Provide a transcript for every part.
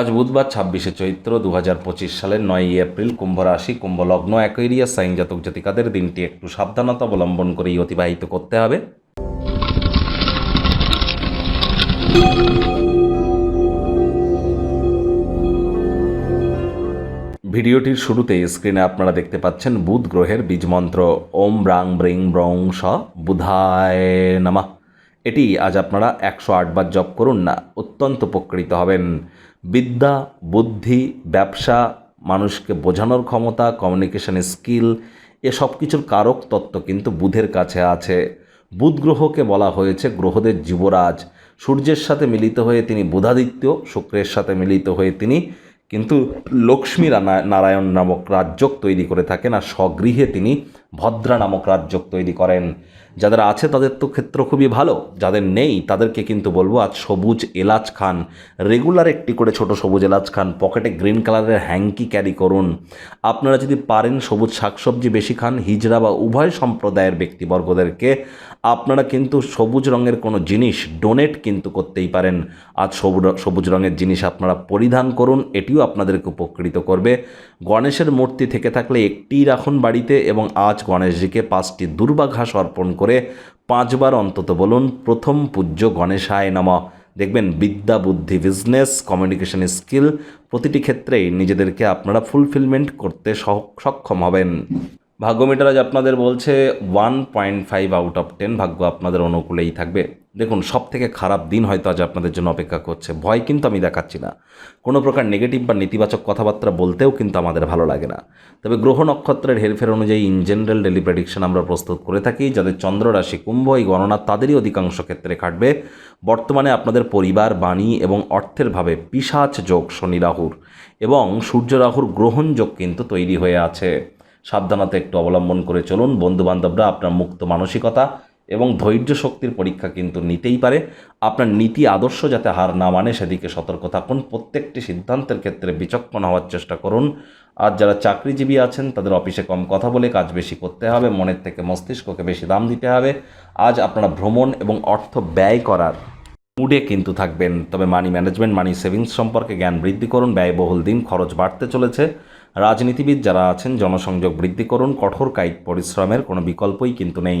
আজ বুধবার ছাব্বিশে চৈত্র দু হাজার পঁচিশ সালের নয়ই এপ্রিল কুম্ভ রাশি কুম্ভ লগ্ন একইরিয়া সাইন জাতক জাতিকাদের দিনটি একটু সাবধানতা অবলম্বন করেই অতিবাহিত করতে হবে। ভিডিওটির শুরুতে স্ক্রিনে আপনারা দেখতে পাচ্ছেন বুধ গ্রহের বীজমন্ত্র ওম ব্রাং ব্রিং ব্রং স বুধায় নামা। এটি আজ আপনারা একশো আটবার জপ করুন না, অত্যন্ত উপকৃত হবেন। বিদ্যা, বুদ্ধি, ব্যবসা, মানুষকে বোঝানোর ক্ষমতা কমিউনিকেশন স্কিল এ সব কিছুর কারক তত্ত্ব কিন্তু বুধের কাছে আছে। বুধ গ্রহকে বলা হয়েছে গ্রহদের যুবরাজ। সূর্যের সাথে মিলিত হয়ে তিনি বুধাদিত্য, শুক্রের সাথে মিলিত হয়ে তিনি কিন্তু লক্ষ্মী নারায়ণ নামক রাজ্যক তৈরি করে থাকেন আর স্বগৃহে তিনি ভদ্রা নামক রাজ্যক তৈরি করেন। যাদের আছে তাদের তো ক্ষেত্র খুবই ভালো, যাদের নেই তাদেরকে কিন্তু বলব আজ সবুজ এলাচ খান। রেগুলার একটি করে ছোট সবুজ এলাচ খান, পকেটে গ্রিন কালারের হ্যাঙ্কি ক্যারি করুন। আপনারা যদি পারেন সবুজ শাকসবজি বেশি খান, হিজড়া বা উভয় সম্প্রদায়ের ব্যক্তিবর্গদেরকে, আপনারা কিন্তু সবুজ রঙের কোনো জিনিস ডোনেট কিন্তু করতেই পারেন। আজ সবুজ সবুজ রঙের জিনিস আপনারা পরিধান করুন, এটিও আপনাদেরকে উপকৃত করবে। গণেশের মূর্তি থেকে থাকলে একটিই রাখুন বাড়িতে এবং আজ গণেশজিকে পাঁচটি দুর্বাঘাস অর্পণ করে পাঁচবার অন্তত বলুন, প্রথম পূজ্য গণেশায় নম। দেখবেন বিদ্যা, বুদ্ধি বিজনেস কমিউনিকেশন স্কিল প্রতিটি ক্ষেত্রেই নিজেদেরকে আপনারা ফুলফিলমেন্ট করতে সক্ষম হবেন। ভাগ্যমিটার আজ আপনাদের বলছে one point five out of ten ভাগ্য আপনাদের অনুকূলেই থাকবে। দেখুন সব থেকে খারাপ দিন হয়তো আজ আপনাদের জন্য অপেক্ষা করছে। ভয় কিন্তু আমি দেখাচ্ছি না। কোনো প্রকার নেগেটিভ বা নেতিবাচক কথাবার্তা বলতেও কিন্তু আমাদের ভালো লাগে না। তবে গ্রহ নক্ষত্রের হেরফের অনুযায়ী ইন জেনারেল ডেলি প্রেডিকশন আমরা প্রস্তুত করে থাকি, যাদের চন্দ্র রাশি কুম্ভ, এই গণনা তাদেরই অধিকাংশ ক্ষেত্রে কাটবে বর্তমানে আপনাদের পরিবার, বাণী এবং অর্থের ভাবে পিসাচ যোগ শনি রাহুর এবং সূর্য রাহুর গ্রহণ যোগ কিন্তু তৈরি হয়ে আছে। সাবধানতা একটু অবলম্বন করে চলুন। বন্ধুবান্ধবরা, আপনার মুক্ত মানসিকতা এবং ধৈর্য শক্তির পরীক্ষা কিন্তু নিতেই পারে। আপনার নীতি আদর্শ যাতে হার না মানে সেদিকে সতর্ক থাকুন। প্রত্যেকটি সিদ্ধান্তের ক্ষেত্রে বিচক্ষণ হওয়ার চেষ্টা করুন। আর যারা চাকরিজীবী আছেন, তাদের অফিসে কম কথা বলে কাজ বেশি করতে হবে, মনের থেকে মস্তিষ্ককে বেশি দাম দিতে হবে। আজ আপনারা ভ্রমণ এবং অর্থ ব্যয় করার মুডে কিন্তু থাকবেন। তবে মানি ম্যানেজমেন্ট মানি সেভিংস সম্পর্কে জ্ঞান বৃদ্ধি করুন। ব্যয়বহুল দিন খরচ বাড়তে চলেছে। রাজনীতিবিদ যারা আছেন, জনসংযোগ বৃদ্ধি করুন। কঠোর কায়িক পরিশ্রমের কোনো বিকল্পই কিন্তু নেই।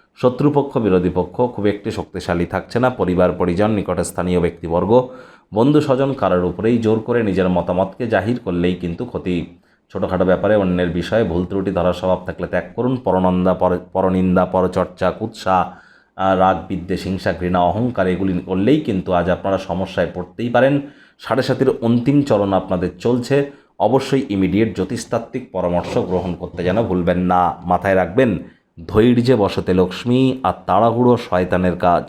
শত্রুপক্ষ, বিরোধী পক্ষ খুব একটি শক্তিশালী থাকছে না। পরিবার, পরিজন নিকটে স্থানীয় ব্যক্তিবর্গ, বন্ধু স্বজন কারোর উপরেই জোর করে নিজের মতামতকে জাহির করলেই কিন্তু ক্ষতি। ছোটোখাটো ব্যাপারে অন্যের বিষয়ে ভুল ত্রুটি ধরার স্বভাব থাকলে ত্যাগ করুন। পরনন্দা, পর, পরনিন্দা, পরচর্চা, কুৎসা রাগ, বিদ্বেষ, হিংসা, ঘৃণা, অহংকার এগুলি করলেই কিন্তু আজ আপনারা সমস্যায় পড়তেই পারেন। সাড়ে সাতির অন্তিম চলন আপনাদের চলছে। অবশ্যই ইমিডিয়েট জ্যোতিষতাত্ত্বিক পরামর্শ গ্রহণ করতে যেন ভুলবেন না। মাথায় রাখবেন ধৈর্যে বসতে লক্ষ্মী আর তাড়াহুড়ো শয়তানের কাজ।